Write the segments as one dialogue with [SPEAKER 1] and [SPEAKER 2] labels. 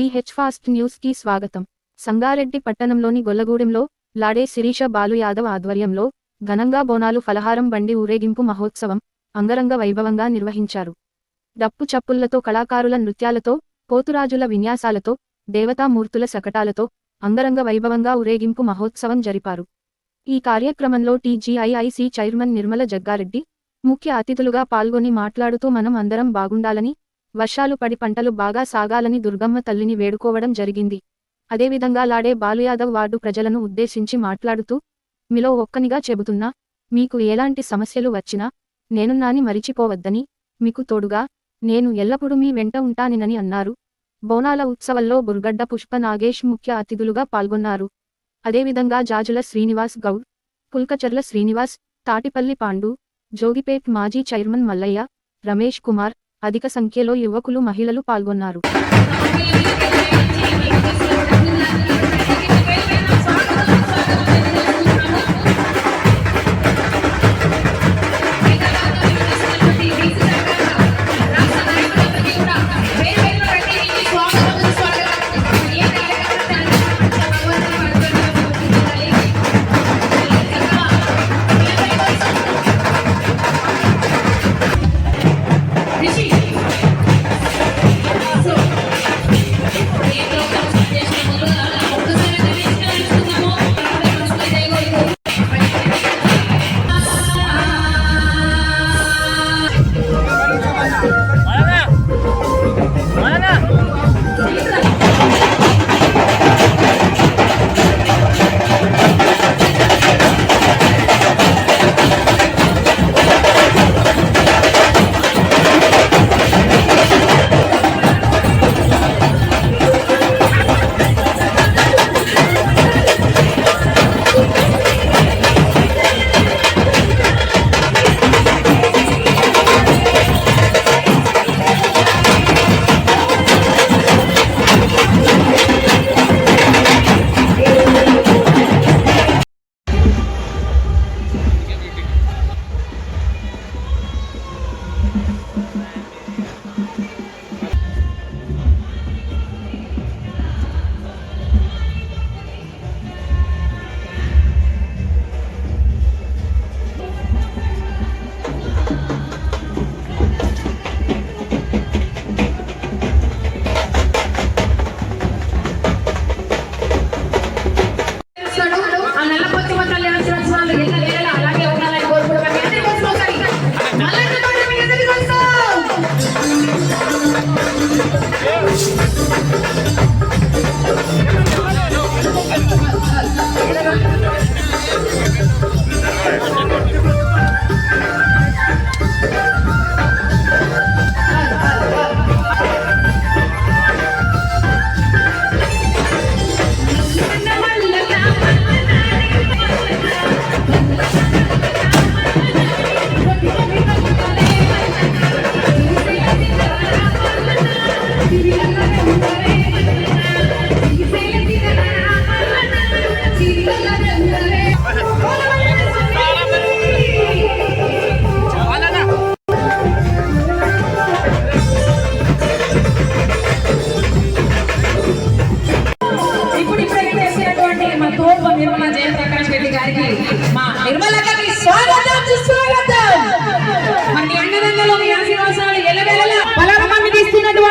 [SPEAKER 1] BH fast న్యూస్కి స్వాగతం. సంగారెడ్డి పట్టణంలోని గొల్లగూడెంలో లాడే శిరీష బాలు యాదవ్ ఆధ్వర్యంలో ఘనంగా బోనాలు ఫలహారం బండి ఊరేగింపు మహోత్సవం అంగరంగ వైభవంగా నిర్వహించారు. డప్పు చప్పుళ్ళతో కళాకారుల నృత్యాలతో పోతురాజుల విన్యాసాలతో దేవతామూర్తుల శకటాలతో అంగరంగ వైభవంగా ఊరేగింపు మహోత్సవం జరిపారు. ఈ కార్యక్రమంలో టీజీఐఐసి చైర్మన్ నిర్మల జగ్గారెడ్డి ముఖ్య అతిథులుగా పాల్గొని మాట్లాడుతూ మనం అందరం బాగుండాలని వర్షాలు పడి పంటలు బాగా సాగాలని దుర్గమ్మ తల్లిని వేడుకోవడం జరిగింది. అదేవిధంగా లాడే బాలుయాదవ్ వార్డు ప్రజలను ఉద్దేశించి మాట్లాడుతూ మీలో ఒక్కనిగా చెబుతున్నా మీకు ఎలాంటి సమస్యలు వచ్చినా నేనున్నాని మరిచిపోవద్దని మీకు తోడుగా నేను ఎల్లప్పుడూ మీ వెంట ఉంటానినని అన్నారు. బోనాల ఉత్సవంలో బుర్గడ్డ పుష్ప నాగేష్ ముఖ్య అతిథులుగా పాల్గొన్నారు. అదేవిధంగా జాజుల శ్రీనివాస్ గౌడ్ పుల్కచర్ల శ్రీనివాస్ తాటిపల్లి పాండు జోగిపేట్ మాజీ చైర్మన్ మల్లయ్య రమేష్ కుమార్ అధిక సంఖ్యలో యువకులు మహిళలు పాల్గొన్నారు.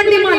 [SPEAKER 1] ಡಿಮಾಂಡ್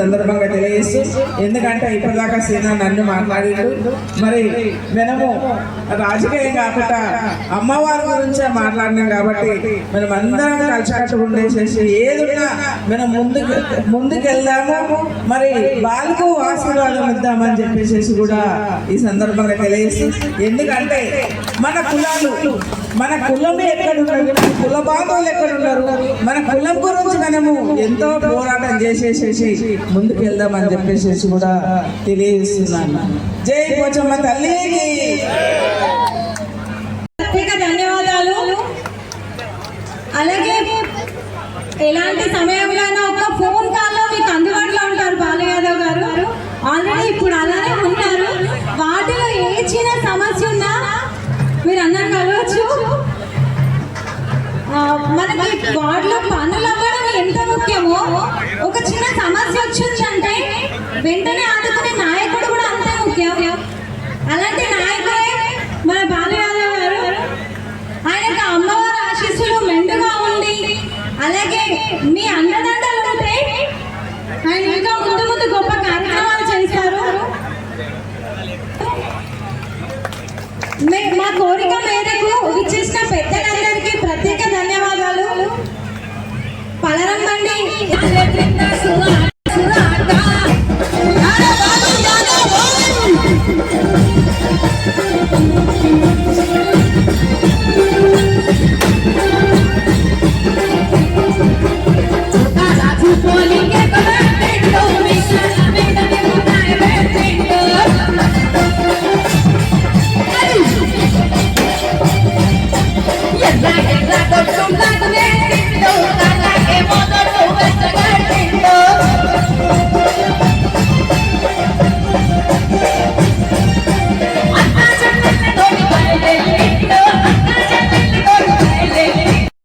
[SPEAKER 1] 等等，放开。
[SPEAKER 2] ఎందుకంటే ఇప్పటిదాకా సీనా నన్ను మాట్లాడిండు. మరి మనము రాజకీయం కాకుండా అమ్మవారి గురించే మాట్లాడినాం కాబట్టి మనం అందరం కలిసికట్టు ఉండేసేసి ఏదున్నా మనం ముందుకు ముందుకెళ్దాము. మరి వాళ్ళకు ఆశీర్వాదం ఇద్దామని చెప్పేసి కూడా ఈ సందర్భంగా తెలియజేసి ఎందుకంటే మన కులాలు మన కులం ఎక్కడున్నారు మన కుల బాధలు ఎక్కడున్నారు మన కులం గురించి మనము ఎంతో పోరాటం చేసేసేసి ముందుకెళ్దామని చెప్పేసేసి చెప్పేసి కూడా తెలియజేస్తున్నాను. జై పోచమ్మ తల్లికి
[SPEAKER 3] ప్రత్యేక ధన్యవాదాలు. అలాగే ఎలాంటి సమయంలోనైనా ఒక ఫోన్ కాల్లో మీకు అందుబాటులో ఉంటారు బాలు యాదవ్ గారు. ఆల్రెడీ ఇప్పుడు అలానే ఉంటారు. వాటిలో ఏ చిన్న సమస్య ఉన్నా మీరు అందరు కలవచ్చు. మనకి వార్డులో పనులు అవ్వడం ఎంత ముఖ్యమో ఒక చిన్న సమస్య వచ్చింది? వెంటనే ఆదుకునే నాయకుడు కూడా అంతే ముఖ్యం. అలాంటి నాయకుడే మన బాలు యాదవ్ గారు ఆయనకు అమ్మవారి ఆశీస్సులు మెండుగా ఉండి అలాగే మీ అన్నదండలు ఉంటే ఆయన ఇంకా ముందు ముందు గొప్ప కార్యక్రమాలు చేస్తారు. మా కోరిక మేరకు ఇచ్చేసిన పెద్దలందరికీ ప్రత్యేక ధన్యవాదాలు. పలరం